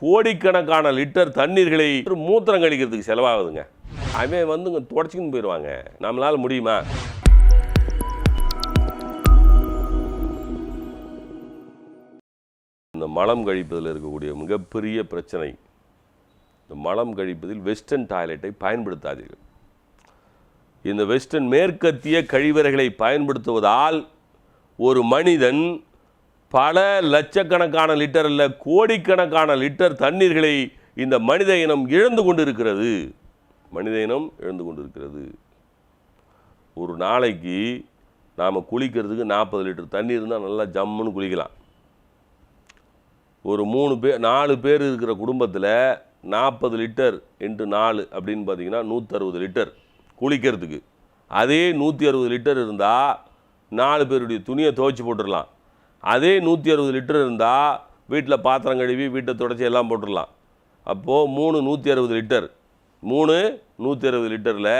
கோடிக்கணக்கான லிட்டர் தண்ணீர்களை மூத்திரம் கழிக்கிறதுக்கு செலவாகுதுங்க. அவன் வந்து இங்கே தொடச்சிக்கின்னு போயிடுவாங்க நம்மளால் முடியுமா? இந்த மலம் கழிப்பதில் இருக்கக்கூடிய மிகப்பெரிய பிரச்சனை. இந்த மலம் கழிப்பதில் வெஸ்டர்ன் டாய்லெட்டை பயன்படுத்தாதீர்கள். இந்த வெஸ்டர்ன் மேற்கத்திய கழிவறைகளை பயன்படுத்துவதால் ஒரு மனிதன் பல லட்சக்கணக்கான லிட்டர் அல்ல கோடிக்கணக்கான லிட்டர் தண்ணீர்களை இந்த மனித இனம் இழந்து கொண்டிருக்கிறது. மனித இனம் இழந்து கொண்டிருக்கிறது. ஒரு நாளைக்கு நாம் குளிக்கிறதுக்கு நாற்பது லிட்டர் தண்ணி இருந்தால் நல்லா ஜம்முன்னு குளிக்கலாம். ஒரு மூணு பேர் நாலு பேர் இருக்கிற குடும்பத்தில் நாற்பது லிட்டர் இன்ட்டு நாலு அப்படின்னு பார்த்தீங்கன்னா நூற்றறுபது லிட்டர் குளிக்கிறதுக்கு. அதே நூற்றி அறுபது லிட்டர் இருந்தால் நாலு பேருடைய துணியை துவைச்சி போட்டுடலாம் அதே நூற்றி அறுபது லிட்டர் இருந்தால் வீட்டில் பாத்திரம் கழுவி வீட்டை தொடச்சி எல்லாம் போட்டுடலாம். அப்போது மூணு நூற்றி அறுபது லிட்டர். மூணு நூற்றி அறுபது லிட்டரில்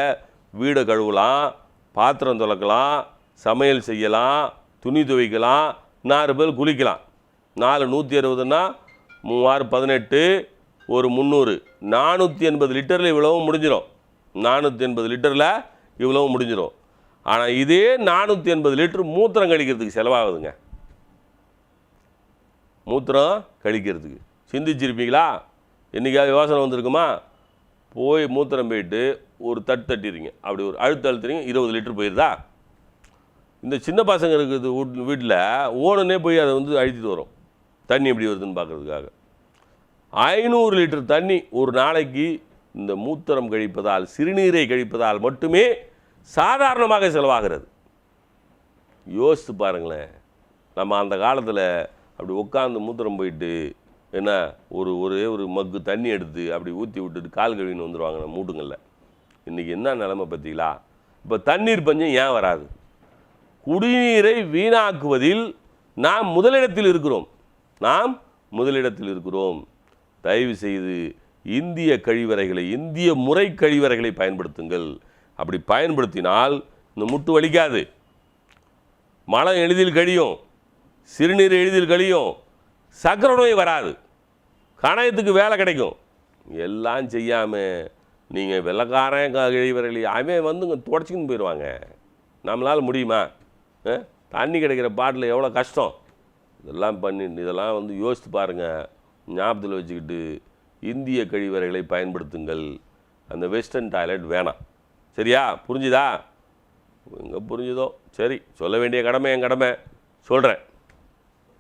வீடை கழுவலாம் பாத்திரம் துளக்கலாம் சமையல் செய்யலாம் துணி துவைக்கலாம் நாலு பேர் குளிக்கலாம். நாலு நூற்றி அறுபதுன்னா மூவாறு பதினெட்டு ஒரு முந்நூறு. நானூற்றி எண்பது லிட்டரில் இவ்வளவும் முடிஞ்சிடும் நானூற்றி எண்பது லிட்டரில் இவ்வளவும் முடிஞ்சிடும் ஆனால் இதே நானூற்றி எண்பது லிட்டர் மூத்திரம் கழிக்கிறதுக்கு செலவாகுதுங்க. மூத்திரம் கழிக்கிறதுக்கு. சிந்திச்சிருப்பீங்களா? என்றைக்காவது யோசனை வந்திருக்குமா? போய் மூத்திரம் போயிட்டு ஒரு தட்டு தட்டிடுறீங்க. அப்படி ஒரு அழுத்து அழுத்துறீங்க இருபது லிட்டர் போயிடுதா இந்த சின்ன பசங்க இருக்குது வீட்டில் ஓனனே போய் அதை வந்து அழுத்திட்டு வரும். தண்ணி எப்படி வருதுன்னு பார்க்குறதுக்காக. ஐநூறு லிட்டர் தண்ணி ஒரு நாளைக்கு இந்த மூத்திரம் கழிப்பதால் சிறுநீரை கழிப்பதால் மட்டுமே சாதாரணமாக செலவாகிறது. யோசித்து பாருங்களேன். நம்ம அந்த காலத்தில் அப்படி உட்காந்து மூத்திரம் போயிட்டு என்ன ஒரு ஒரே ஒரு மக்கு தண்ணி எடுத்து அப்படி ஊற்றி விட்டுட்டு கால் கழுவின்னு வந்துடுவாங்க நம்ம மூட்டுங்களில் இன்றைக்கி என்ன நிலமை பார்த்தீங்களா? இப்போ தண்ணீர் பஞ்சம் ஏன் வராது? குடிநீரை வீணாக்குவதில் நாம் முதலிடத்தில் இருக்கிறோம். நாம் முதலிடத்தில் இருக்கிறோம். தயவு செய்து இந்திய கழிவறைகளை இந்திய முறை கழிவறைகளை பயன்படுத்துங்கள். அப்படி பயன்படுத்தினால் இந்த முட்டு வலிக்காது. மலம் எளிதில் கழியும். சிறுநீர் எளிதில் கழியும். சக்கர நோய் வராது. கணையத்துக்கு வேலை கிடைக்கும். எல்லாம் செய்யாமல் நீங்கள் வெள்ளக்காரன் க- அவன் வந்து இங்கே தொடச்சிக்கின்னு போயிடுவாங்க. நம்மளால் முடியுமா? தண்ணி கிடைக்கிற பாட்டில் எவ்வளோ கஷ்டம்? இதெல்லாம் பண்ணி இதெல்லாம் வந்து யோசித்து பாருங்கள் ஞாபகத்தில் வச்சுக்கிட்டு இந்திய கழிவறைகளை பயன்படுத்துங்கள். அந்த வெஸ்டர்ன் டாய்லெட் வேணாம். சரியா? புரிஞ்சுதா? எங்கே புரிஞ்சுதோ? சரி சொல்ல வேண்டிய கடமை என் கடமை. சொல்கிறேன்